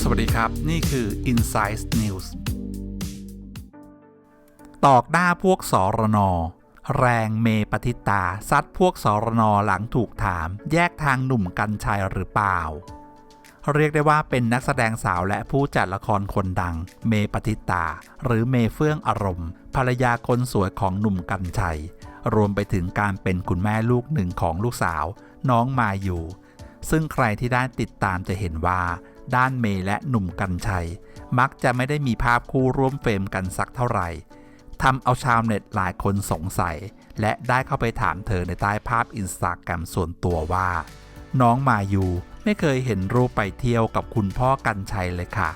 สวัสดีครับ นี่คือ Insight News ตอกหน้าพวกสรนแรงเมปฏิตา ซัดพวกสรนหลังถูกถาม แยกทางหนุ่มกัญชัยหรือเปล่า เรียกได้ว่าเป็นนักแสดงสาวและผู้จัดละครคนดัง เมปฏิตา หรือเมเฟื่องอารมณ์ ภรรยาคนสวยของหนุ่มกัญชัย รวมไปถึงการเป็นคุณแม่ลูกหนึ่งของลูกสาว น้องมาอยู่ ซึ่งใครที่ได้ติดตามจะเห็นว่า ด้านเมย์และหนุ่มกัญชัย มักจะไม่ได้มีภาพคู่ร่วมเฟรมกันสักเท่าไหร่ทำเอาชาวเน็ตหลายคนสงสัย และได้เข้าไปถามเธอในใต้ภาพอินสตาแกรมส่วนตัวว่า น้องมาอยู่ ไม่เคยเห็นรูปไปเที่ยวกับคุณพ่อกัญชัยเลยค่ะ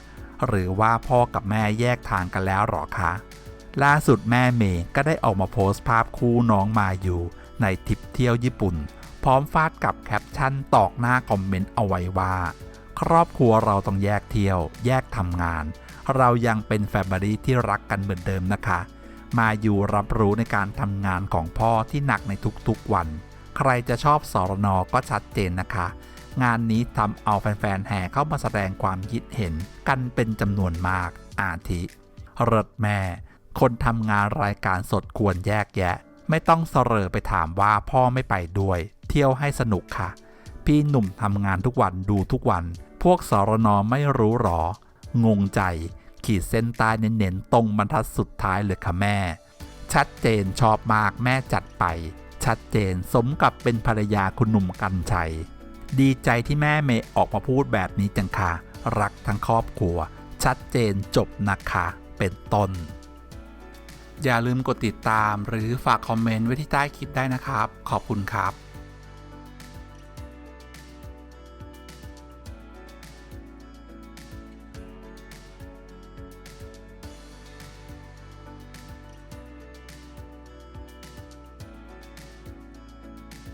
หรือว่าพ่อกับแม่แยกทางกันแล้วหรอคะล่าสุดแม่เมย์ก็ได้ออกมาโพสต์ภาพคู่น้องมาอยู่ในทริปเที่ยวญี่ปุ่น พร้อมฟาดกับแคปชั่นตอกหน้าคอมเมนต์เอาไว้ว่า ครอบครัวเราต้องแยกเที่ยว แยกทำงาน เรายังเป็นแฟมิลี่ที่รักกันเหมือนเดิมนะคะ มาอยู่รับรู้ในการทำงานของพ่อที่หนักในทุกๆวัน ใครจะชอบสรนก็ชัดเจนนะคะ งานนี้ทำเอาแฟนๆแห่เข้ามาแสดงความคิดเห็นกันเป็นจำนวนมาก อาทิเริดแม่ คนทำงานรายการสดควรแยกแยะ ไม่ต้องเสรอไปถามว่าพ่อไม่ไปด้วย เที่ยวให้สนุกค่ะ พี่หนุ่มทำงานทุกวันดูทุกวัน พวกสรนไม่รู้หรอ งงใจ ขีดเส้นใต้เน้นๆตรงบรรทัดสุดท้ายเลยค่ะแม่ ชัดเจนชอบมากแม่จัดไป ชัดเจนสมกับเป็นภรรยาคุณหนุ่มกัญชัย ดีใจที่แม่เมย์ออกมาพูดแบบนี้จังค่ะ รักทั้งครอบครัว ชัดเจนจบนะคะเป็นต้น อย่าลืมกดติดตามหรือฝากคอมเมนต์ไว้ที่ใต้คลิปได้นะครับ ขอบคุณครับ